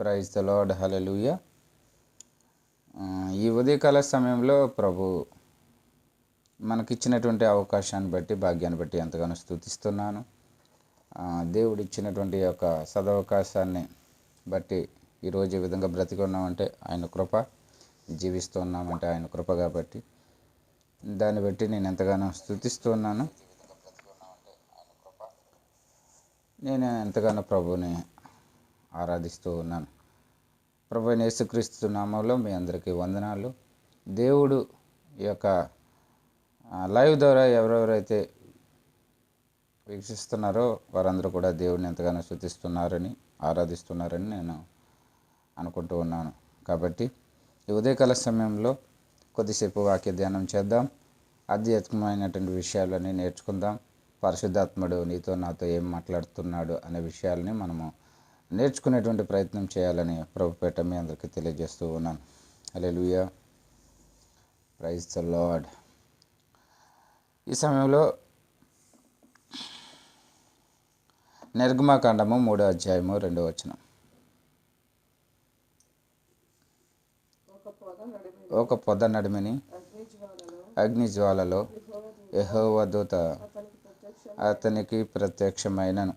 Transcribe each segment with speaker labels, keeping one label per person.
Speaker 1: Praise the lord హలలుయ ఈ ఉదయకాల సమయంలో ప్రభు మనకిచ్చినటువంటి అవకాశాన్ని బట్టి భాగ్యాన్ని బట్టి ఎంతగానో స్థుతిస్తున్నాను. దేవుడు ఇచ్చినటువంటి యొక్క సదవకాశాన్ని బట్టి ఈరోజు ఈ విధంగా బ్రతికి ఉన్నామంటే ఆయన కృప జీవిస్తున్నామంటే ఆయన కృప కాబట్టి దాన్ని బట్టి నేను ఎంతగానో స్థుతిస్తున్నాను. నేను ఎంతగానో ప్రభుని ఆరాధిస్తూ ఉన్నాను. ప్రభు యేసుక్రీస్తు నామంలో మీ అందరికీ వందనాలు. దేవుడు ఈ యొక్క లైవ్ ద్వారా ఎవరెవరైతే వీక్షిస్తున్నారో వారందరూ కూడా దేవుడిని ఎంతగానో శృతిస్తున్నారని ఆరాధిస్తున్నారని నేను అనుకుంటూ ఉన్నాను. కాబట్టి ఈ ఉదయకాల సమయంలో కొద్దిసేపు వాక్య ధ్యానం చేద్దాం. ఆధ్యాత్మికమైనటువంటి విషయాలని నేర్చుకుందాం. పరిశుద్ధాత్ముడు నీతో నాతో ఏం మాట్లాడుతున్నాడు అనే విషయాలని మనము నేర్చుకునేటువంటి ప్రయత్నం చేయాలని ప్రభుపేట మీ అందరికీ తెలియజేస్తూ ఉన్నాను. అలే లూయా ప్రైజ్ ద లార్డ్ ఈ సమయంలో నిర్గమాకాండము మూడో అధ్యాయము రెండో వచనం. ఒక పొద నడిమిని అగ్ని జ్వాలలో దూత అతనికి ప్రత్యక్షమైనను.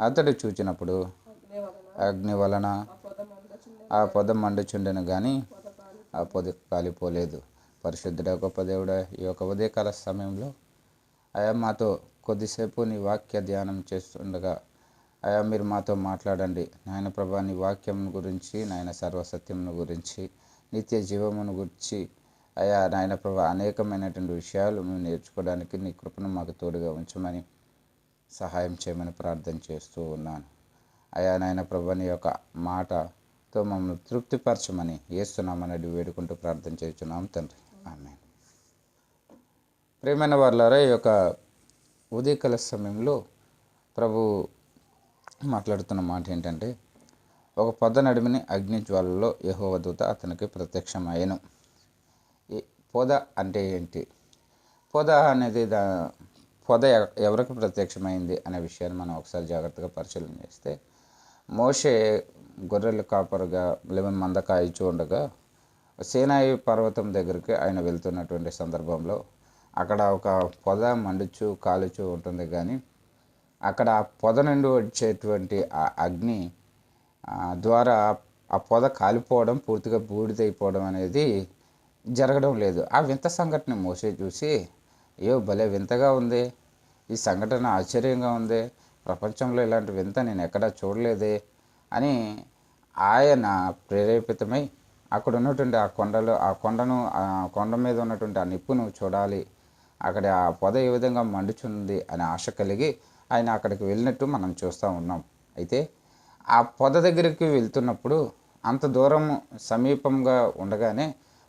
Speaker 1: అతడు చూచినప్పుడు అగ్ని వలన ఆ పొద మండుచుండెను కానీ ఆ పొద కాలిపోలేదు. పరిశుద్ధుడ గొప్ప దేవుడ ఈ యొక్క ఉదయకాల సమయంలో అయా మాతో కొద్దిసేపు నీ వాక్య ధ్యానం చేస్తుండగా అయా మీరు మాతో మాట్లాడండి. నాయన ప్రభా నీ వాక్యం గురించి నాయన సర్వసత్యంను గురించి నిత్య జీవమును గురించి అయా నాయన ప్రభా అనేకమైనటువంటి విషయాలు మేము నేర్చుకోవడానికి నీ కృపను మాకు తోడుగా ఉంచమని సహాయం చేయమని ప్రార్థన చేస్తూ ఉన్నాను. అయా నాయన ప్రభుని యొక్క మాటతో మమ్మల్ని తృప్తిపరచమని వేస్తున్నామని వేడుకుంటూ ప్రార్థన చేస్తున్నాం తండ్రి. ఆమె ప్రేమైన వాళ్ళారా ఈ యొక్క ఉదయకాల సమయంలో ప్రభు మాట్లాడుతున్న మాట ఏంటంటే ఒక పొద నడిమిని అగ్ని జ్వాలలో యెహోవా అతనికి ప్రత్యక్షమయ్యను. ఈ పొద అంటే ఏంటి? పొద అనేది దా పొద ఎ- ఎవరికి ప్రత్యక్షమైంది అనే విషయాన్ని మనం ఒకసారి జాగ్రత్తగా పరిశీలన చేస్తే మోషే గొర్రెలు కాపరుగా లెవెన్ మంద కాయిచూ ఉండగా సేనాయి పర్వతం దగ్గరికి ఆయన వెళ్తున్నటువంటి సందర్భంలో అక్కడ ఒక పొద మండుచు కాలుచు ఉంటుంది కానీ అక్కడ ఆ పొద నుండి వచ్చేటువంటి ఆ అగ్ని ద్వారా ఆ పొద కాలిపోవడం పూర్తిగా బూడిదైపోవడం అనేది జరగడం లేదు. ఆ వింత సంఘటన మోసే చూసి అయ్యో భలే వింతగా ఉంది. ఈ సంఘటన ఆశ్చర్యంగా ఉంది. ప్రపంచంలో ఇలాంటి వింత నేను ఎక్కడా చూడలేదే అని ఆయన ప్రేరేపితమై అక్కడ ఉన్నటువంటి ఆ కొండలో ఆ కొండను ఆ కొండ మీద ఉన్నటువంటి ఆ నిప్పును చూడాలి. అక్కడ ఆ పొద ఏ విధంగా మండుచుంది అనే ఆశ కలిగి ఆయన అక్కడికి వెళ్ళినట్టు మనం చూస్తూ ఉన్నాం. అయితే ఆ పొద దగ్గరికి వెళ్తున్నప్పుడు అంత దూరం సమీపంగా ఉండగానే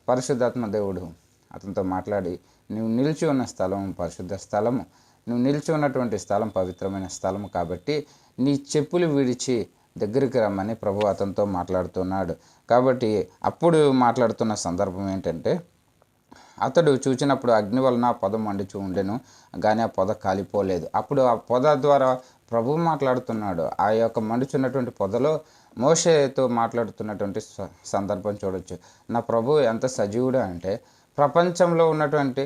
Speaker 1: పరిశుద్ధాత్మ దేవుడు అతనితో మాట్లాడి నువ్వు నిలిచి ఉన్న స్థలం పరిశుద్ధ స్థలము. నువ్వు నిలిచి ఉన్నటువంటి స్థలం పవిత్రమైన స్థలము కాబట్టి నీ చెప్పులు విడిచి దగ్గరికి రమ్మని ప్రభు అతనితో మాట్లాడుతున్నాడు. కాబట్టి అప్పుడు మాట్లాడుతున్న సందర్భం ఏంటంటే అతడు చూచినప్పుడు అగ్ని వలన పొద మండుచు ఉండెను కానీ ఆ పొద కాలిపోలేదు. అప్పుడు ఆ పొద ద్వారా ప్రభు మాట్లాడుతున్నాడు. ఆ యొక్క మండుచున్నటువంటి పొదలో మోషేతో మాట్లాడుతున్నటువంటి స- సందర్భం చూడొచ్చు. నా ప్రభు ఎంత సజీవుడు అంటే ప్రపంచంలో ఉన్నటువంటి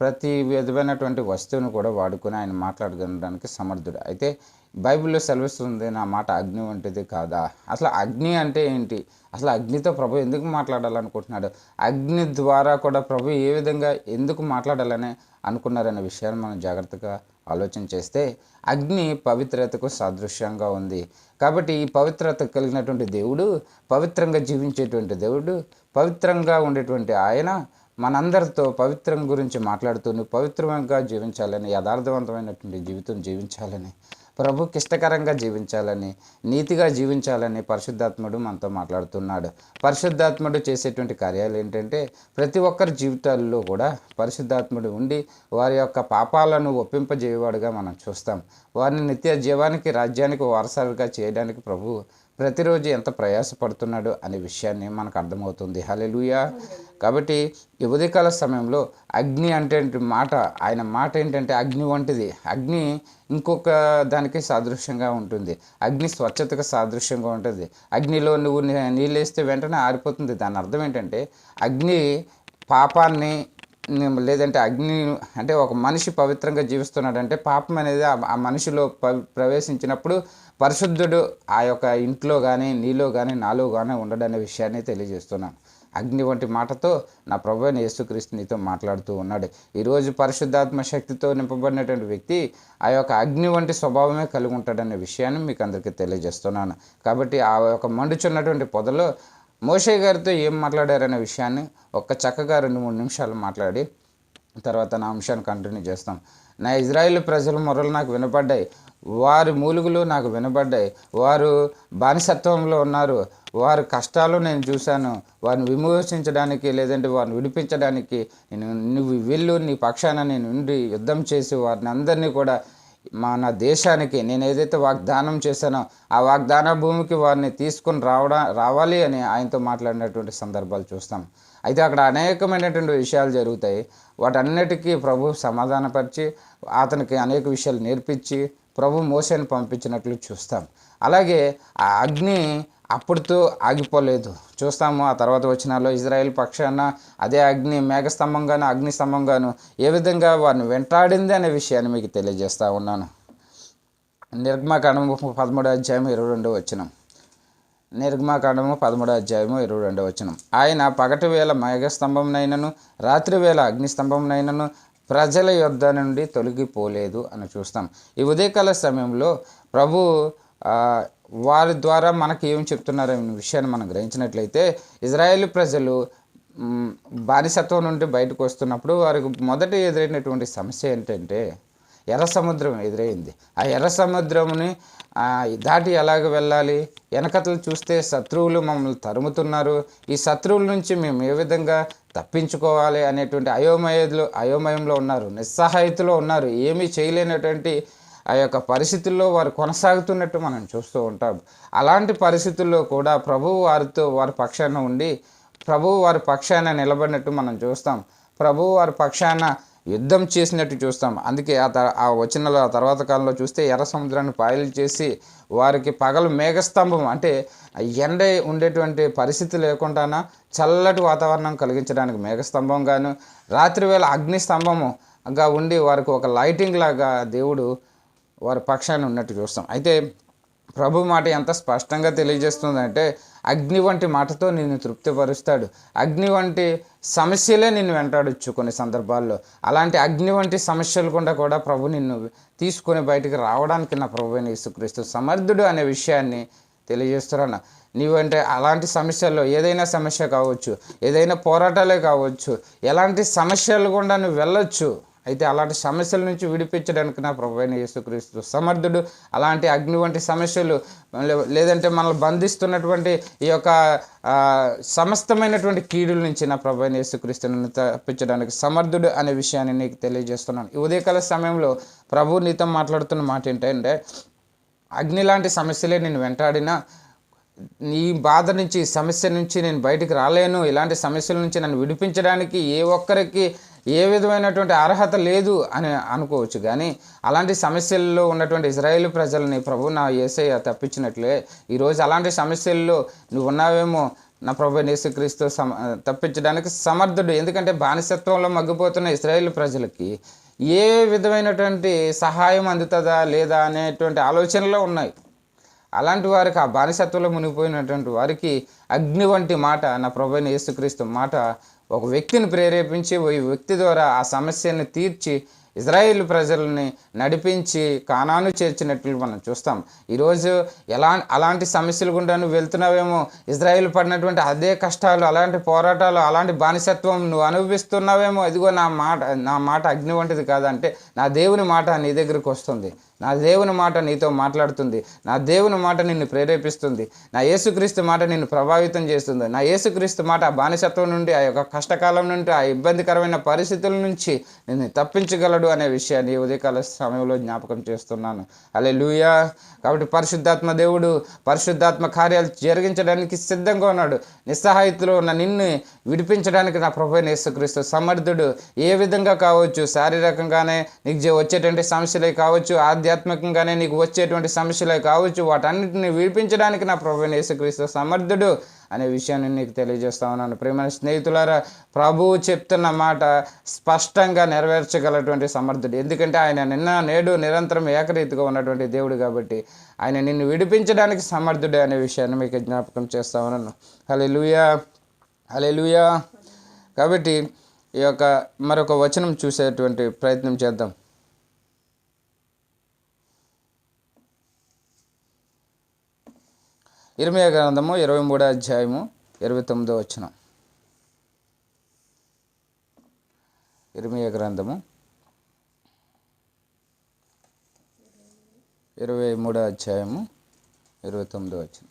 Speaker 1: ప్రతి విధమైనటువంటి వస్తువును కూడా వాడుకొని ఆయన మాట్లాడగలడానికి సమర్థుడు. అయితే బైబిల్లో సెలవిస్తుంది నా మాట అగ్ని వంటిది కాదా? అసలు అగ్ని అంటే ఏంటి? అసలు అగ్నితో ప్రభు ఎందుకు మాట్లాడాలనుకుంటున్నాడు? అగ్ని ద్వారా కూడా ప్రభు ఏ విధంగా ఎందుకు మాట్లాడాలని అనుకున్నారనే విషయాన్ని మనం జాగ్రత్తగా ఆలోచన చేస్తే అగ్ని పవిత్రతకు సాదృశ్యంగా ఉంది. కాబట్టి ఈ పవిత్రత కలిగినటువంటి దేవుడు పవిత్రంగా జీవించేటువంటి దేవుడు పవిత్రంగా ఉండేటువంటి ఆయన మనందరితో పవిత్రం గురించి మాట్లాడుతూ పవిత్రంగా జీవించాలని యథార్థవంతమైనటువంటి జీవితం జీవించాలని ప్రభుకి ఇష్టకరంగా జీవించాలని నీతిగా జీవించాలని పరిశుద్ధాత్ముడు మనతో మాట్లాడుతున్నాడు. పరిశుద్ధాత్ముడు చేసేటువంటి కార్యాలు ఏంటంటే ప్రతి ఒక్కరి జీవితాల్లో కూడా పరిశుద్ధాత్ముడు ఉండి వారి యొక్క పాపాలను ఒప్పింపజేయవాడుగా మనం చూస్తాం. వారిని నిత్య జీవానికి రాజ్యానికి వారసాలుగా చేయడానికి ప్రభు ప్రతిరోజు ఎంత ప్రయాసపడుతున్నాడు అనే విషయాన్ని మనకు అర్థమవుతుంది. హలెలుయా కాబట్టి ఉదయకాల సమయంలో అగ్ని అంటే మాట? ఆయన మాట ఏంటంటే అగ్ని వంటిది. అగ్ని ఇంకొక దానికి సాదృశ్యంగా ఉంటుంది. అగ్ని స్వచ్ఛతకు సాదృశ్యంగా ఉంటుంది. అగ్నిలో నువ్వు నీళ్ళు వేస్తే వెంటనే ఆరిపోతుంది. దాని అర్థం ఏంటంటే అగ్ని పాపాన్ని లేదంటే అగ్ని అంటే ఒక మనిషి పవిత్రంగా జీవిస్తున్నాడంటే పాపం అనేది ఆ మనిషిలో ప్రవేశించినప్పుడు పరిశుద్ధుడు ఆ యొక్క ఇంట్లో కానీ నీలో కానీ నాలో కానీ ఉండడనే విషయాన్ని తెలియజేస్తున్నాను. అగ్ని వంటి మాటతో నా ప్రభు యేసుక్రీస్తు నీతో మాట్లాడుతూ ఉన్నాడు. ఈరోజు పరిశుద్ధాత్మ శక్తితో నింపబడినటువంటి వ్యక్తి ఆ యొక్క అగ్ని వంటి స్వభావమే కలిగి ఉంటాడనే విషయాన్ని మీకు అందరికీ తెలియజేస్తున్నాను. కాబట్టి ఆ యొక్క మండుచున్నటువంటి పొదలో మోషే గారితో ఏం మాట్లాడారనే విషయాన్ని ఒక్క చక్కగా రెండు మూడు నిమిషాలు మాట్లాడి తర్వాత నా అంశాన్ని కంటిన్యూ చేస్తాం. నా ఇజ్రాయిల్ ప్రజల మొరలు నాకు వినపడ్డాయి. వారి మూలుగులు నాకు వినబడ్డాయి. వారు బానిసత్వంలో ఉన్నారు. వారి కష్టాలు నేను చూశాను. వారిని విమోచించడానికి లేదంటే వారిని విడిపించడానికి నేను నువ్వు వెళ్ళు నీ పక్షాన నేను ఉండి యుద్ధం చేసి వారిని అందరినీ కూడా మన దేశానికి నేను ఏదైతే వాగ్దానం చేశానో ఆ వాగ్దాన భూమికి వారిని తీసుకొని రావడా రావాలి అని ఆయనతో మాట్లాడినటువంటి సందర్భాలు చూస్తాం. అయితే అక్కడ అనేకమైనటువంటి విషయాలు జరుగుతాయి. వాటన్నిటికీ ప్రభు సమాధానపరిచి అతనికి అనేక విషయాలు నేర్పించి ప్రభు మోసేని పంపించినట్లు చూస్తాం. అలాగే ఆ అగ్ని అప్పుడుతో ఆగిపోలేదు. చూస్తాము ఆ తర్వాత వచ్చినాలో ఇజ్రాయెల్ పక్షాన అదే అగ్ని మేఘస్తంభంగాను అగ్నిస్తంభంగాను ఏ విధంగా వారిని వెంటాడింది అనే విషయాన్ని మీకు తెలియజేస్తూ ఉన్నాను. నిర్గమాకాండము పదమూడు అధ్యాయం ఇరవై రెండో వచ్చినాం నిర్గమాకాండము పదమూడో అధ్యాయము ఇరవై రెండో వచనం. ఆయన పగటి వేళ మేఘస్తంభంనైనను రాత్రి వేళ అగ్నిస్తంభంనైనను ప్రజల యొద్ద నుండి తొలగిపోలేదు అని చూస్తాం. ఈ ఉదయకాల సమయంలో ప్రభు వారి ద్వారా మనకి ఏం చెప్తున్నారు అనే విషయాన్ని మనం గ్రహించినట్లయితే ఇజ్రాయేల్ ప్రజలు బానిసత్వం నుండి బయటకు వస్తున్నప్పుడు వారికి మొదట ఎదురైనటువంటి సమస్య ఏంటంటే ఎర్ర సముద్రం ఎదురైంది. ఆ ఎర్ర సముద్రముని దాటి ఎలాగ వెళ్ళాలి? వెనకతలు చూస్తే శత్రువులు మమ్మల్ని తరుముతున్నారు. ఈ శత్రువుల నుంచి మేము ఏ విధంగా తప్పించుకోవాలి అనేటువంటి అయోమయలు అయోమయంలో ఉన్నారు నిస్సహాయతలో ఉన్నారు. ఏమీ చేయలేనటువంటి ఆ యొక్క పరిస్థితుల్లో వారు కొనసాగుతున్నట్టు మనం చూస్తూ ఉంటాం. అలాంటి పరిస్థితుల్లో కూడా ప్రభువు వారితో వారి పక్షాన ఉండి ప్రభువు వారి పక్షాన నిలబడినట్టు మనం చూస్తాం. ప్రభువు వారి పక్షాన యుద్ధం చేసినట్టు చూస్తాం. అందుకే ఆ త ఆ వచ్చిన తర్వాత కాలంలో చూస్తే ఎర్ర సముద్రాన్ని పాయలు చేసి వారికి పగలు మేఘస్తంభం అంటే ఎండ ఉండేటువంటి పరిస్థితి లేకుండానా చల్లటి వాతావరణం కలిగించడానికి మేఘస్తంభం గాను రాత్రివేళ అగ్నిస్తంభముగా ఉండి వారికి ఒక లైటింగ్ లాగా దేవుడు వారి పక్షాన్ని ఉన్నట్టు చూస్తాం. అయితే ప్రభు మాట ఎంత స్పష్టంగా తెలియజేస్తుందంటే అగ్ని వంటి మాటతో నిన్ను తృప్తిపరుస్తాడు. అగ్ని వంటి సమస్యలే నిన్ను వెంటాడొచ్చు కొన్ని సందర్భాల్లో. అలాంటి అగ్ని వంటి సమస్యలు కూడా కూడా ప్రభు నిన్ను తీసుకొని బయటికి రావడానికి నా ప్రభు అయిన యేసుక్రీస్తు సమర్థుడు అనే విషయాన్ని తెలియజేస్తున్నాను నీవంటే అలాంటి సమస్యల్లో ఏదైనా సమస్య కావచ్చు ఏదైనా పోరాటాలే కావచ్చు ఎలాంటి సమస్యలు కూడా నువ్వు వెళ్ళొచ్చు అయితే అలాంటి సమస్యల నుంచి విడిపించడానికి నా ప్రభు అయిన యేసుక్రీస్తు సమర్థుడు. అలాంటి అగ్ని వంటి సమస్యలు లేదంటే మనల్ని బంధిస్తున్నటువంటి ఈ యొక్క సమస్తమైనటువంటి కీడుల నుంచి నా ప్రభు అయిన యేసుక్రీస్తుని తప్పించడానికి సమర్థుడు అనే విషయాన్ని నీకు తెలియజేస్తున్నాను. ఈ ఉదయకాల సమయంలో ప్రభు నీతో మాట్లాడుతున్న మాట ఏంటంటే అగ్ని లాంటి సమస్యలే నేను వెంటాడినా నీ బాధ నుంచి సమస్య నుంచి నేను బయటికి రాలేను ఇలాంటి సమస్యల నుంచి నన్ను విడిపించడానికి ఏ ఒక్కరికి ఏ విధమైనటువంటి అర్హత లేదు అని అనుకోవచ్చు. కానీ అలాంటి సమస్యల్లో ఉన్నటువంటి ఇజ్రాయేల్ ప్రజల్ని ప్రభు నా ఏసయ్య తప్పించినట్లే ఈరోజు అలాంటి సమస్యల్లో నువ్వు ఉన్నావేమో నా ప్రభు యేసుక్రీస్తు సమ తప్పించడానికి సమర్థుడు. ఎందుకంటే బానిసత్వంలో మగ్గిపోతున్న ఇజ్రాయేల్ ప్రజలకి ఏ విధమైనటువంటి సహాయం అందుతుందా లేదా అనేటువంటి ఆలోచనలో ఉన్నాయి. అలాంటి వారికి ఆ బానిసత్వంలో మునిగిపోయినటువంటి వారికి అగ్ని వంటి మాట నా ప్రభు యేసుక్రీస్తు మాట ఒక వ్యక్తిని ప్రేరేపించి ఈ వ్యక్తి ద్వారా ఆ సమస్యని తీర్చి ఇజ్రాయేల్ ప్రజల్ని నడిపించి కానాను చేర్చినట్లు మనం చూస్తాం. ఈరోజు ఎలా అలాంటి సమస్యలు గుండా నువ్వు వెళ్తున్నావేమో? ఇజ్రాయేల్ పడినటువంటి అదే కష్టాలు అలాంటి పోరాటాలు అలాంటి బానిసత్వం నువ్వు అనుభవిస్తున్నావేమో? ఇదిగో నా మాట నా మాట అగ్ని వంటిది కాదంటే నా దేవుని మాట నీ దగ్గరికి వస్తుంది. నా దేవుని మాట నీతో మాట్లాడుతుంది. నా దేవుని మాట నిన్ను ప్రేరేపిస్తుంది. నా యేసుక్రీస్తు మాట నిన్ను ప్రభావితం చేస్తుంది. నా యేసుక్రీస్తు మాట ఆ బానిసత్వం నుండి ఆ యొక్క కష్టకాలం నుండి ఆ ఇబ్బందికరమైన పరిస్థితుల నుంచి నిన్ను తప్పించగలడు అనే విషయాన్ని ఉదయకాల సమయంలో జ్ఞాపకం చేస్తున్నాను. అలే కాబట్టి పరిశుద్ధాత్మ దేవుడు పరిశుద్ధాత్మ కార్యాలు జరిగించడానికి సిద్ధంగా ఉన్నాడు. నిస్సహాయితలో ఉన్న నిన్ను విడిపించడానికి నా ప్రభు యేసుక్రీస్తు సమర్థుడు. ఏ విధంగా కావచ్చు శారీరకంగానే నీకు వచ్చేటువంటి సమస్యలే కావచ్చు ఆధ్యాత్మికంగానే నీకు వచ్చేటువంటి సమస్యలే కావచ్చు వాటన్నిటిని విడిపించడానికి నా ప్రభు అయిన యేసుక్రీస్తు సమర్థుడు అనే విషయాన్ని నీకు తెలియజేస్తా ఉన్నాను. ప్రేమైన స్నేహితులారా ప్రభువు చెప్తున్న మాట స్పష్టంగా నెరవేర్చగలటువంటి సమర్థుడు. ఎందుకంటే ఆయన నిన్న నేడు నిరంతరం ఏకరీతిగా ఉన్నటువంటి దేవుడు కాబట్టి ఆయన నిన్ను విడిపించడానికి సమర్థుడే అనే విషయాన్ని మీకు జ్ఞాపకం చేస్తా ఉన్నాను. హలే లూయా హలే లూయా కాబట్టి ఈ యొక్క మరొక వచనం చూసేటువంటి ప్రయత్నం చేద్దాం. ఇరవై గ్రంథము ఇరవై మూడో అధ్యాయము ఇరవై తొమ్మిదో వచ్చిన ఇరవై గ్రంథము ఇరవై మూడో అధ్యాయము ఇరవై తొమ్మిదో వచ్చిన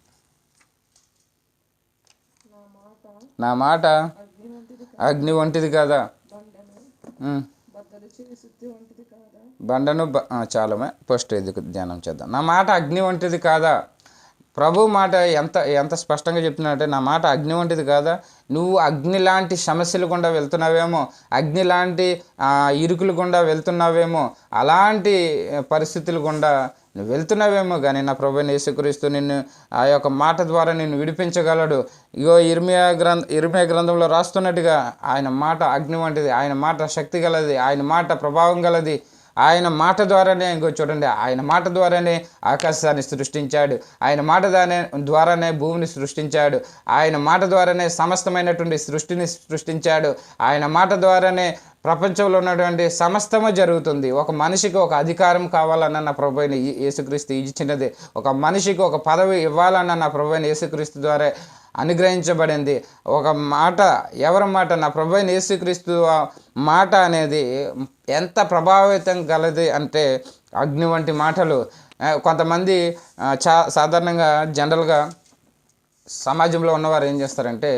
Speaker 1: నా మాట అగ్ని వంటిది కదా? బండను చాలమే. ఫస్ట్ ఇది ధ్యానం చేద్దాం. నా మాట అగ్ని వంటిది కాదా? ప్రభు మాట ఎంత ఎంత స్పష్టంగా చెప్తున్నాడంటే నా మాట అగ్ని వంటిది కాదా? నువ్వు అగ్ని లాంటి సమస్యలు గుండా వెళ్తున్నావేమో అగ్ని లాంటి ఇరుకులు గుండా వెళ్తున్నావేమో అలాంటి పరిస్థితులు గుండా నువ్వు వెళ్తున్నావేమో కానీ నా ప్రభుని అయిన యేసుక్రీస్తు నిన్ను ఆ యొక్క మాట ద్వారా నిన్ను విడిపించగలడు. ఇగో ఇర్మియా గ్రంథ ఇర్మియా గ్రంథంలో రాస్తున్నట్టుగా ఆయన మాట అగ్ని వంటిది ఆయన మాట శక్తి గలది ఆయన మాట ప్రభావం గలది. ఆయన మాట ద్వారానే ఇంకో చూడండి ఆయన మాట ద్వారానే ఆకాశాన్ని సృష్టించాడు. ఆయన మాట ద్వారానే భూమిని సృష్టించాడు. ఆయన మాట ద్వారానే సమస్తమైనటువంటి సృష్టిని సృష్టించాడు. ఆయన మాట ద్వారానే ప్రపంచంలో ఉన్నటువంటి సమస్తము జరుగుతుంది. ఒక మనిషికి ఒక అధికారం కావాలన్న నా ప్రభుని యేసుక్రీస్తు ఇచ్చినది. ఒక మనిషికి ఒక పదవి ఇవ్వాలన్న నా ప్రభుని యేసుక్రీస్తు ద్వారా అనుగ్రహించబడింది. ఒక మాట ఎవరి మాట? నా ప్రభుని యేసుక్రీస్తు మాట అనేది ఎంత ప్రభావితం గలది అంటే అగ్ని వంటి మాటలు. కొంతమంది చా సాధారణంగా జనరల్గా సమాజంలో ఉన్నవారు ఏం చేస్తారంటే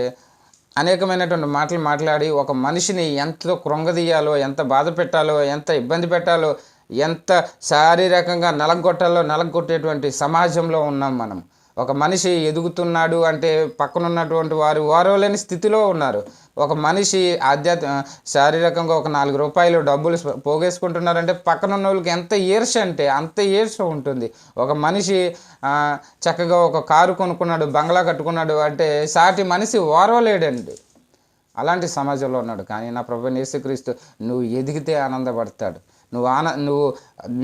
Speaker 1: అనేకమైనటువంటి మాటలు మాట్లాడి ఒక మనిషిని ఎంత కృంగదీయాలో ఎంత బాధ పెట్టాలో ఎంత ఇబ్బంది పెట్టాలో ఎంత శారీరకంగా నలగొట్టాలో నలగొట్టేటువంటి సమాజంలో ఉన్నాం మనం. ఒక మనిషి ఎదుగుతున్నాడు అంటే పక్కన ఉన్నటువంటి వారు లేని స్థితిలో ఉన్నారు. ఒక మనిషి ఆధ్యాత్మ శారీరకంగా ఒక నాలుగు రూపాయలు డబ్బులు పోగేసుకుంటున్నారంటే పక్కన ఉన్న వాళ్ళకి ఎంత ఈర్ష అంటే అంత ఈర్ష ఉంటుంది. ఒక మనిషి చక్కగా ఒక కారు కొనుక్కున్నాడు బంగ్లా కట్టుకున్నాడు అంటే సాటి మనిషి ఓరవలేడండి. అలాంటి సమాజంలో ఉన్నాడు. కానీ నా ప్రభు యేసుక్రీస్తు నువ్వు ఎదిగితే ఆనందపడతాడు. నువ్వు ఆన నువ్వు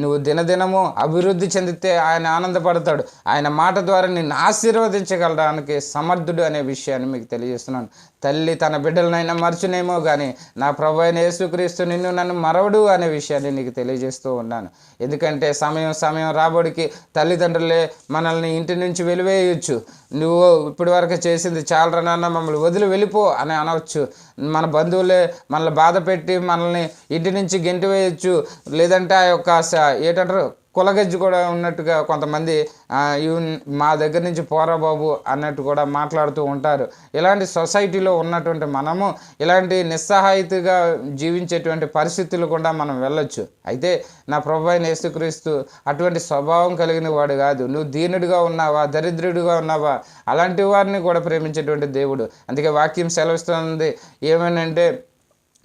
Speaker 1: నువ్వు దినదినము అభివృద్ధి చెందితే ఆయన ఆనందపడతాడు. ఆయన మాట ద్వారా నిన్ను ఆశీర్వదించగలడానికి సమర్థుడు అనే విషయాన్ని మీకు తెలియజేస్తున్నాను. తల్లి తన బిడ్డలనైనా మరచునేమో కానీ నా ప్రభు అయిన యేసుక్రీస్తు నిన్ను నన్ను మరవడు అనే విషయాన్ని నీకు తెలియజేస్తూ ఉన్నాను. ఎందుకంటే సమయం సమయం రాబడికి తల్లిదండ్రులే మనల్ని ఇంటి నుంచి వెలివేయచ్చు. నువ్వు ఇప్పటి వరకు చేసింది చాలరా నాన్న మమ్మల్ని వదిలి వెళ్ళిపో అని అనవచ్చు మన బంధువులే మనల్ని బాధ పెట్టి మనల్ని ఇంటి నుంచి గెంటి వేయచ్చు లేదంటే ఆ యొక్క ఏటంటారు ఏంటంటారు? కులగజ్జి కూడా ఉన్నట్టుగా కొంతమంది ఆ, మా దగ్గర నుంచి పోరా బాబు అన్నట్టు కూడా మాట్లాడుతూ ఉంటారు. ఇలాంటి సొసైటీలో ఉన్నటువంటి మనము ఇలాంటి నిస్సహాయితగా జీవించేటువంటి పరిస్థితులు కూడా మనం వెళ్ళొచ్చు. అయితే నా ప్రభు అయిన యేసుక్రీస్తు అటువంటి స్వభావం కలిగిన వాడు కాదు. నువ్వు దీనుడిగా ఉన్నావా దరిద్రుడిగా ఉన్నావా? అలాంటి వారిని కూడా ప్రేమించేటువంటి దేవుడు. అందుకే వాక్యం సెలవిస్తుంది ఏమనంటే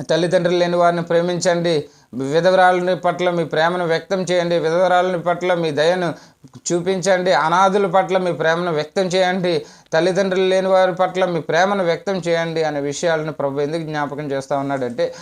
Speaker 1: తల్లిదండ్రులు లేని వారిని ప్రేమించండి. విధవరాలని పట్ల మీ ప్రేమను వ్యక్తం చేయండి. విధవరాలని పట్ల మీ దయను చూపించండి. అనాథుల పట్ల మీ ప్రేమను వ్యక్తం చేయండి. తల్లిదండ్రులు లేని వారి పట్ల మీ ప్రేమను వ్యక్తం చేయండి అనే విషయాలను ప్రభు ఎందుకు జ్ఞాపకం చేస్తూ ఉన్నాడంటే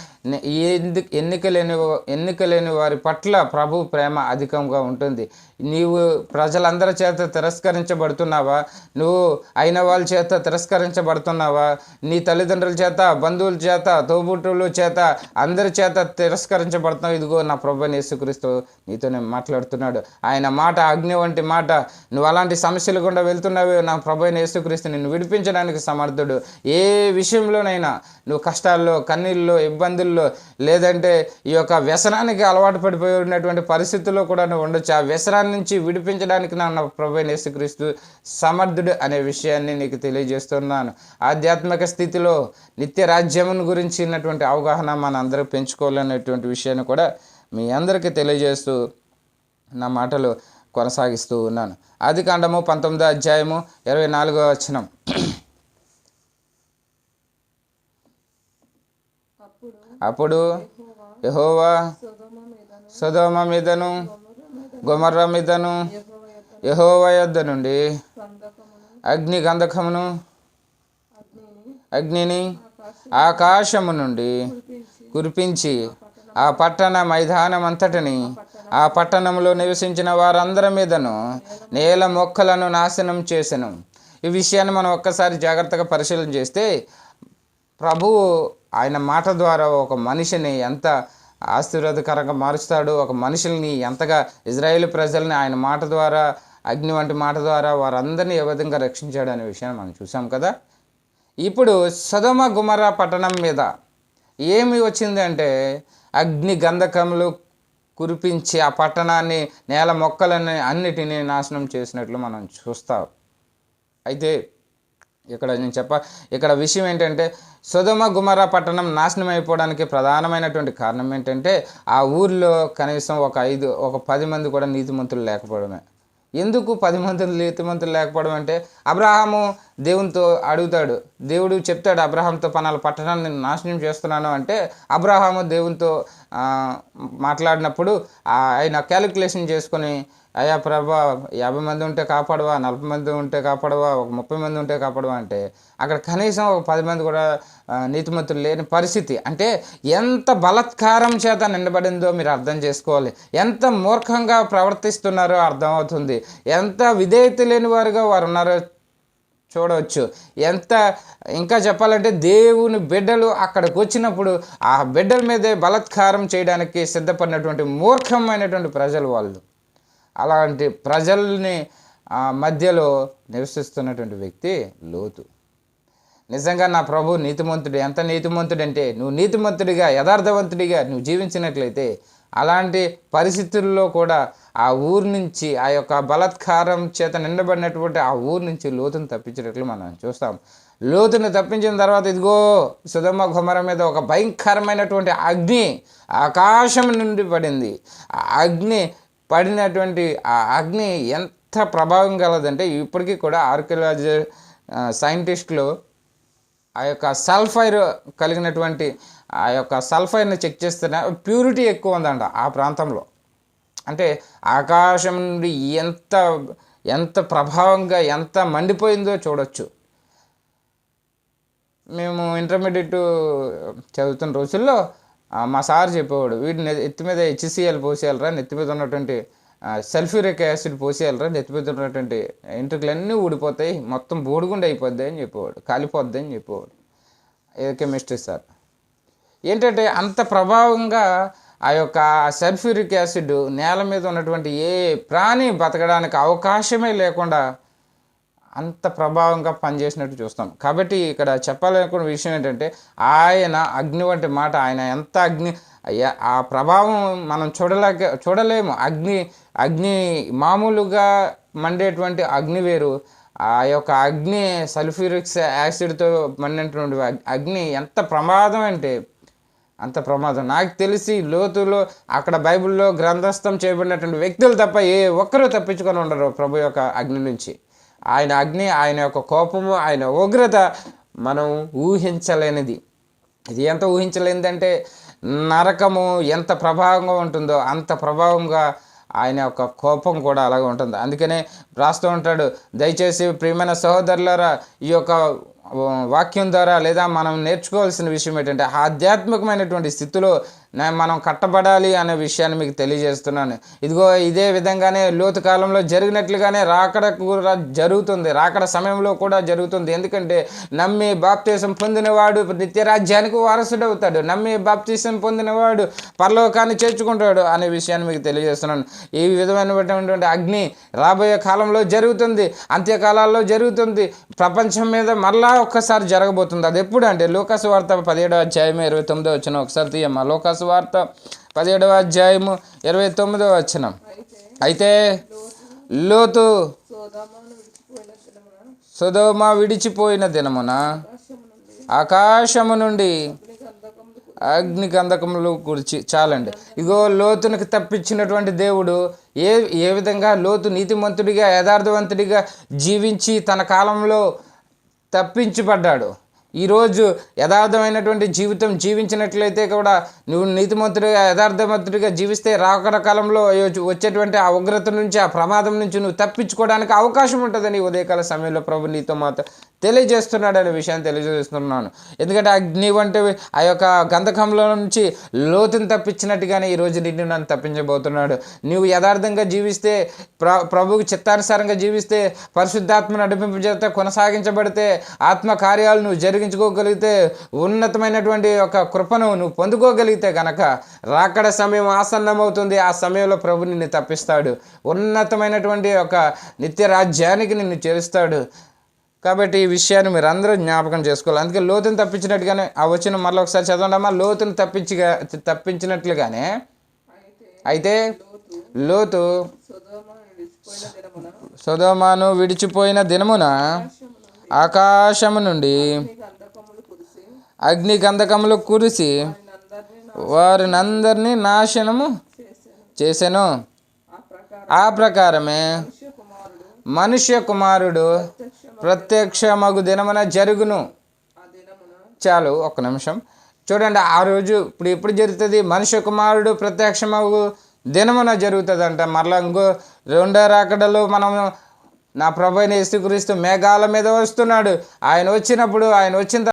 Speaker 1: ఎందుకు ఎన్నిక లేని ఎన్నిక లేని వారి పట్ల ప్రభు ప్రేమ అధికంగా ఉంటుంది. నీవు ప్రజలందరి చేత తిరస్కరించబడుతున్నావా? నువ్వు అయిన వాళ్ళ చేత తిరస్కరించబడుతున్నావా? నీ తల్లిదండ్రుల చేత బంధువుల చేత తోబుట్టుల చేత అందరి చేత తిరస్కరించ శోధించబడుతున్నావు ఇదిగో నా ప్రభు యేసుక్రీస్తు నీతో నేను మాట్లాడుతున్నాడు. ఆయన మాట అగ్ని వంటి మాట నువ్వు అలాంటి సమస్యలు గుండా వెళ్తున్నావు. నా ప్రభు యేసుక్రీస్తు నిన్ను విడిపించడానికి సమర్థుడు. ఏ విషయంలోనైనా నువ్వు కష్టాల్లో కన్నీళ్ళలో ఇబ్బందుల్లో లేదంటే ఈ యొక్క వ్యసనానికి అలవాటు పడిపోయి ఉన్నటువంటి పరిస్థితుల్లో కూడా నువ్వు ఉండొచ్చు. ఆ వ్యసనాన్ని నుంచి విడిపించడానికి నా ప్రభు యేసుక్రీస్తు సమర్థుడు అనే విషయాన్ని నీకు తెలియజేస్తున్నాను. ఆధ్యాత్మిక స్థితిలో నిత్య రాజ్యమును గురించి ఉన్నటువంటి అవగాహన మన అందరూ పెంచుకోవాలనేటువంటి విషయాన్ని కూడా మీ అందరికీ తెలియజేస్తూ నా మాటలు కొనసాగిస్తూ ఉన్నాను. ఆది కాండము పంతొమ్మిదో అధ్యాయము ఇరవై నాలుగో వచనం. అప్పుడు యహోవా సదోమ మీదను గుమర్ర మీదను యహోవా యొద్ద నుండి అగ్ని గంధకమును అగ్నిని ఆకాశము నుండి కురిపించి ఆ పట్టణ మైదానమంతటిని ఆ పట్టణంలో నివసించిన వారందరి మీదను నేల మొక్కలను నాశనం చేసెను. ఈ విషయాన్ని మనం ఒక్కసారి జాగ్రత్తగా పరిశీలన చేస్తే ప్రభువు ఆయన మాట ద్వారా ఒక మనిషిని ఎంత ఆశీర్వాదకరంగా మారుస్తాడు ఒక మనుషుల్ని ఎంతగా ఇజ్రాయేల్ ప్రజల్ని ఆయన మాట ద్వారా అగ్ని వంటి మాట ద్వారా వారందరినీ ఏ విధంగా రక్షించాడు అనే విషయాన్ని మనం చూసాం కదా. ఇప్పుడు సదమ గుమర పట్టణం మీద ఏమి వచ్చిందంటే అగ్ని గంధకములు కురిపించి ఆ పట్టణాన్ని నేల మొక్కలని అన్నిటినీ నాశనం చేసినట్లు మనం చూస్తాం. అయితే ఇక్కడ నేను చెప్ప ఇక్కడ విషయం ఏంటంటే సుధమ గుమర పట్టణం నాశనం అయిపోవడానికి ప్రధానమైనటువంటి కారణం ఏంటంటే ఆ ఊర్లో కనీసం ఒక ఐదు ఒక పది మంది కూడా నీతిమంతులు లేకపోవడమే. ఎందుకు పది మంది నీతిమంతులు లేకపోవడం అంటే అబ్రహాము దేవునితో అడుగుతాడు. దేవుడు చెప్తాడు అబ్రహాంతో పనాల పట్టణాన్ని నేను నాశనం చేస్తున్నాను అంటే అబ్రహాము దేవునితో మాట్లాడినప్పుడు ఆయన క్యాలిక్యులేషన్ చేసుకొని అయ్యా ప్రభా యాభై మంది ఉంటే కాపాడవా నలభై మంది ఉంటే కాపాడవా ఒక ముప్పై మంది ఉంటే కాపాడవా అంటే అక్కడ కనీసం ఒక పది మంది కూడా నీతిమంతులు లేని పరిస్థితి. అంటే ఎంత బలత్కారం చేత నిండబడిందో మీరు అర్థం చేసుకోవాలి. ఎంత మూర్ఖంగా ప్రవర్తిస్తున్నారో అర్థమవుతుంది. ఎంత విధేయత లేని వారుగా వారు ఉన్నారో చూడవచ్చు. ఎంత ఇంకా చెప్పాలంటే దేవుని బిడ్డలు అక్కడికి వచ్చినప్పుడు ఆ బిడ్డల మీదే బలత్కారం చేయడానికి సిద్ధపడినటువంటి మూర్ఖమైనటువంటి ప్రజలు వాళ్ళు. అలాంటి ప్రజల్ని ఆ, మధ్యలో నివసిస్తున్నటువంటి వ్యక్తి లోతు. నిజంగా నా ప్రభు నీతిమంతుడు ఎంత నీతిమంతుడు అంటే నువ్వు నీతిమంతుడిగా యథార్థవంతుడిగా నువ్వు జీవించినట్లయితే అలాంటి పరిస్థితుల్లో కూడా ఆ ఊరు నుంచి ఆ యొక్క బలత్కారం చేత నిండబడినటువంటి ఆ ఊరు నుంచి లోతును తప్పించినట్లు మనం చూస్తాం. లోతును తప్పించిన తర్వాత ఇదిగో సుధమ్మ గుమర మీద ఒక భయంకరమైనటువంటి అగ్ని ఆకాశం నుండి పడింది. ఆ అగ్ని పడినటువంటి ఆ అగ్ని ఎంత ప్రభావం కలదంటే ఇప్పటికీ కూడా ఆర్కియాలజీ సైంటిస్టులు ఆ యొక్క సల్ఫైర్ కలిగినటువంటి ఆ యొక్క సల్ఫైర్ని చెక్ చేస్తున్న ప్యూరిటీ ఎక్కువ ఉందంట ఆ ప్రాంతంలో. అంటే ఆకాశం నుండి ఎంత ఎంత ప్రభావంగా ఎంత మండిపోయిందో చూడొచ్చు. మేము ఇంటర్మీడియట్ చదువుతున్న రోజుల్లో మా సార్ చెప్పేవాడు వీటిని ఎత్తి మీద హెచ్సిఎల్ పోసేయాలరా నెత్తి మీద ఉన్నటువంటి సల్ఫ్యూరిక్ యాసిడ్ పోసేయాలరా నెత్తి మీద ఉన్నటువంటి ఎంట్రుకలన్నీ ఊడిపోతాయి మొత్తం బోడిగుండి అయిపోద్ది అని చెప్పేవాడు కాలిపోద్ది అని చెప్పేవాడు. ఏ కెమిస్ట్రీ సార్? ఏంటంటే అంత ప్రభావంగా ఆ యొక్క సల్ఫ్యూరిక్ యాసిడ్ నేల మీద ఉన్నటువంటి ఏ ప్రాణి బతకడానికి అవకాశమే లేకుండా అంత ప్రభావంగా పనిచేసినట్టు చూస్తాం. కాబట్టి ఇక్కడ చెప్పాలనుకున్న విషయం ఏంటంటే ఆయన అగ్ని వంటి మాట ఆయన ఎంత అగ్ని ఆ ప్రభావం మనం చూడలేక చూడలేము. అగ్ని అగ్ని మామూలుగా మండేటువంటి అగ్ని వేరు. ఆ యొక్క అగ్ని సల్ఫ్యూరిక్స్ యాసిడ్తో మండినటువంటి అగ్ని ఎంత ప్రమాదం అంటే అంత ప్రమాదం. నాకు తెలిసి లోతులో అక్కడ బైబిల్లో గ్రంథస్థం చేయబడినటువంటి వ్యక్తులు తప్ప ఏ ఒక్కరూ తప్పించుకొని ఉండరు ప్రభు యొక్క అగ్ని నుంచి. ఆయన అగ్ని ఆయన యొక్క కోపము ఆయన ఉగ్రత మనం ఊహించలేనిది. ఇది ఎంత ఊహించలేనిదంటే నరకము ఎంత ప్రభావంగా ఉంటుందో అంత ప్రభావంగా ఆయన యొక్క కోపం కూడా అలాగే ఉంటుంది. అందుకనే రాస్తూ ఉంటాడు దయచేసి ప్రియమైన సహోదరులారా ఈ యొక్క వాక్యం ద్వారా లేదా మనం నేర్చుకోవాల్సిన విషయం ఏంటంటే ఆధ్యాత్మికమైనటువంటి స్థితిలో మనం కట్టబడాలి అనే విషయాన్ని మీకు తెలియజేస్తున్నాను. ఇదిగో ఇదే విధంగానే లోతు కాలంలో జరిగినట్లుగానే రాకడ కూడా జరుగుతుంది. రాకడ సమయంలో కూడా జరుగుతుంది. ఎందుకంటే నమ్మి బాప్తీసం పొందినవాడు నిత్య రాజ్యానికి వారసుడవుతాడు. నమ్మి బాప్తీసం పొందినవాడు పరలోకాన్ని చేర్చుకుంటాడు అనే విషయాన్ని మీకు తెలియజేస్తున్నాను. ఈ విధమైనటువంటి అగ్ని రాబోయే కాలంలో జరుగుతుంది. అంత్యకాలాల్లో జరుగుతుంది. ప్రపంచం మీద మరలా ఒక్కసారి జరగబోతుంది. అది ఎప్పుడు అంటే లోకాసు వార్త పదిహేడో అధ్యాయం ఇరవై తొమ్మిదో వచ్చిన ఒకసారి తీయమ్మా. లోకాసు వార్త పదిహేడవ అధ్యాయము ఇరవై తొమ్మిదవ వచ్చిన అయితే లోతు సుధోమ విడిచిపోయిన దినమున ఆకాశము నుండి అగ్ని గంధకములు గురించి చాలండి. ఇగో లోతునికి తప్పించినటువంటి దేవుడు ఏ ఏ విధంగా లోతు నీతిమంతుడిగా యథార్థవంతుడిగా జీవించి తన కాలంలో తప్పించబడ్డాడు? ఈరోజు యథార్థమైనటువంటి జీవితం జీవించినట్లయితే కూడా నువ్వు నీతిమంతుడిగా యథార్థమంతుడిగా జీవిస్తే రాకడ కాలంలో వచ్చేటువంటి ఆ ఉగ్రత నుంచి ఆ ప్రమాదం నుంచి నువ్వు తప్పించుకోవడానికి అవకాశం ఉంటుందని ఉదయకాల సమయంలో ప్రభు నీతో మాతో తెలియజేస్తున్నాడు అనే విషయాన్ని తెలియజేస్తున్నాను. ఎందుకంటే అగ్ని వంటి ఆ యొక్క గంధకంలో నుంచి లోతుని తప్పించినట్టుగానే ఈరోజు నిన్ను నన్ను తప్పించబోతున్నాడు. నువ్వు యథార్థంగా జీవిస్తే ప్ర ప్రభువుకు చిత్తానుసారంగా జీవిస్తే పరిశుద్ధాత్మ నడిపింపు చేత కొనసాగించబడితే ఆత్మ కార్యాలు నువ్వు జరిగించుకోగలిగితే ఉన్నతమైనటువంటి ఒక కృపను నువ్వు పొందుకోగలిగితే కనుక రాకడ సమయం ఆసన్నమవుతుంది. ఆ సమయంలో ప్రభు నిన్ను తప్పిస్తాడు. ఉన్నతమైనటువంటి ఒక నిత్య రాజ్యానికి నిన్ను చేరుస్తాడు. కాబట్టి ఈ విషయాన్ని మీరు అందరూ జ్ఞాపకం చేసుకోవాలి. అందుకే లోతుని తప్పించినట్టుగానే ఆ వచ్చిన మళ్ళీ ఒకసారి చదవండమ్మా. లోతుని తప్పించిగా తప్పించినట్లుగానే అయితే లోతు సుధోమాను విడిచిపోయిన దినమున ఆకాశము నుండి అగ్ని గంధకములు కురిసి వారినందరినీ నాశనము చేశాను ఆ ప్రకారమే మనుష్య కుమారుడు ప్రత్యక్షమగు దినమున జరుగును. చాలు ఒక్క నిమిషం. చూడండి ఆ రోజు ఇప్పుడు ఎప్పుడు జరుగుతుంది? మనుష్య కుమారుడు ప్రత్యక్షమగు దినమున జరుగుతుందంట. మరలా ఇంకో రెండో రాకడలో మనం నా ప్రభు అయిన యేసుక్రీస్తు మేఘాల మీద వస్తున్నాడు. ఆయన వచ్చినప్పుడు ఆయన వచ్చిన